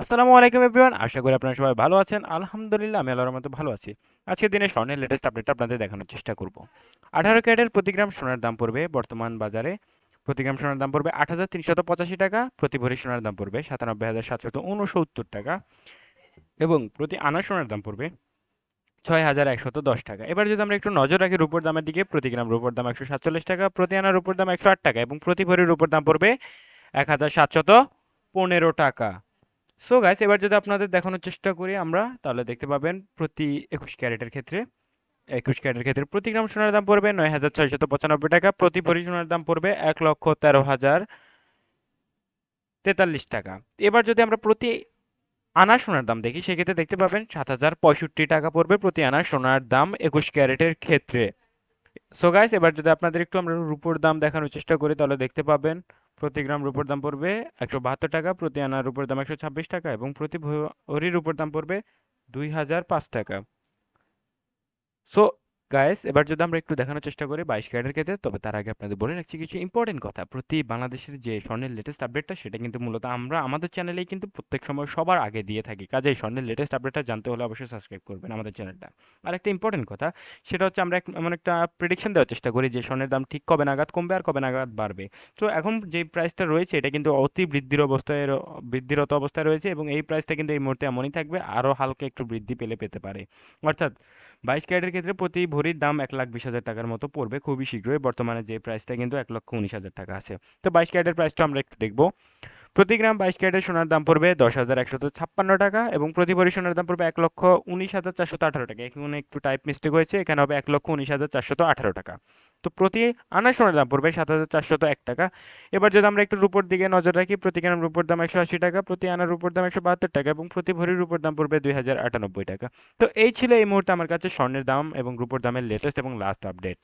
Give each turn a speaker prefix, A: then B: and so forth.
A: আসসালামু আলাইকুম এভরিওয়ান, আশা করি আপনারা সবাই ভালো আছেন। আলহামদুলিল্লাহ, আমি আল্লাহর মতো ভালো আছি। আজকের দিনে স্বর্ণের লেটেস্ট আপডেট আপনাদের দেখানোর চেষ্টা করব। আঠারো ক্যারেটের প্রতি গ্রাম সোনার দাম পড়বে বর্তমান বাজারে। প্রতি গ্রাম সোনার দাম পড়বে আট হাজার তিনশত পঁচাশি টাকা, প্রতি ভরি সোনার দাম পড়বে সাতানব্বই হাজার সাতশত উনসত্তর টাকা এবং প্রতি আনা সোনার দাম পড়বে ছয় হাজার একশত দশ টাকা। এবার যদি আমরা একটু নজর রাখি রূপোর দামের দিকে, প্রতি গ্রাম রূপোর দাম একশো সাতচল্লিশ টাকা, প্রতি আনা রূপোর দাম একশো আট টাকা এবং প্রতি ভরি রূপোর দাম পড়বে এক হাজার সাতশত পনেরো টাকা। সো গাইস এবার যদি আপনাদের দেখানোর চেষ্টা করি আমরা, তাহলে দেখতে পাবেন প্রতি একুশ ক্যারেটের ক্ষেত্রে, একুশ ক্যারেটের ক্ষেত্রে প্রতি গ্রাম সোনার দাম পড়বে নয় হাজার ছয়শত পঁচানব্বই টাকা প্রতি ভরি সোনার দাম পড়বে এক লক্ষ তেরো হাজার তেতাল্লিশ টাকা। এবার যদি আমরা প্রতি আনা সোনার দাম দেখি, সেক্ষেত্রে দেখতে পাবেন সাত হাজার পঁয়ষট্টি টাকা পড়বে প্রতি আনা সোনার দাম একুশ ক্যারেটের ক্ষেত্রে। সো গাইস এবার যদি আপনাদের একটু আমরা রুপোর দাম দেখানোর চেষ্টা করি, তাহলে দেখতে পাবেন প্রতি গ্রাম রূপোর দাম পড়বে একশো বাহাত্তর টাকা, প্রতি আনা রূপোর দাম একশো ছাব্বিশ টাকা এবং প্রতি ভরি রূপোর দাম পড়বে দুই হাজার পাঁচ টাকা। সো গায়েস এবার যদি আমরা একটু দেখানোর চেষ্টা করি বাইশ ক্যারেটের ক্ষেত্রে, তবে তার আগে আপনাদের বলে রাখছি কিছু ইম্পর্টেন্ট কথা। প্রতি বাংলাদেশের যে স্বর্ণের লেটেস্ট আপডেটটা সেটা কিন্তু মূলত আমরা আমাদের চ্যানেলেই কিন্তু প্রত্যেক সময় সবার আগে দিয়ে থাকি। কাজেই স্বর্ণের লেটেস্ট আপডেটটা জানতে হলে অবশ্যই সাবস্ক্রাইব করবেন আমাদের চ্যানেলটা আর একটা ইম্পর্টেন্ট কথা, সেটা হচ্ছে আমরা এমন একটা প্রেডিকশন দেওয়ার চেষ্টা করি যে স্বর্ণের দাম ঠিক কবে নাগাদ কমবে আর কবে নাগাদ বাড়বে। তো এখন যে প্রাইসটা রয়েছে, এটা কিন্তু অতি বৃদ্ধির অবস্থায় বৃদ্ধিরত অবস্থায় রয়েছে এবং এই প্রাইসটা কিন্তু এই মুহূর্তে এমনই থাকবে, আরও হালকা একটু বৃদ্ধি পেলে পেতে পারে। অর্থাৎ বাইশ ক্যারেটের ক্ষেত্রে প্রতি ভরির দাম এক লাখ বিশ হাজার টাকার মতো পড়বে খুবই শীঘ্রই। বর্তমানে যে প্রাইসটা কিন্তু এক লক্ষ উনিশ হাজার টাকা আছে। তো বাইশ ক্যারেটের প্রাইসটা আমরা একটু দেখব। প্রতি গ্রাম বাইশ ক্যারেটের সোনার দাম পড়বে দশ হাজার একশত ছাপ্পান্ন টাকা এবং প্রতি ভরি সোনার দাম পড়বে এক লক্ষ উনিশ হাজার চারশত আঠারো টাকা। এখানে একটু টাইপ মিস্টেক হয়েছে। এখানে হবে এক লক্ষ উনিশ হাজার চারশত আঠারো টাকা। তো প্রতি আনা সোনার দাম পড়বে সাত হাজার চারশত এক টাকা। এবার যদি আমরা একটু রুপোর দিকে নজর রাখি, প্রতি গ্রাম রুপোর দাম একশো আশি টাকা, প্রতি আনার রুপোর দাম একশো বাহাত্তর টাকা এবং প্রতি ভরির রুপোর দাম পড়বে দুই হাজার আটানব্বই টাকা। তো এই ছিল এই মুহূর্তে আমার কাছে স্বর্ণের দাম এবং রুপোর দামের লেটেস্ট এবং লাস্ট আপডেট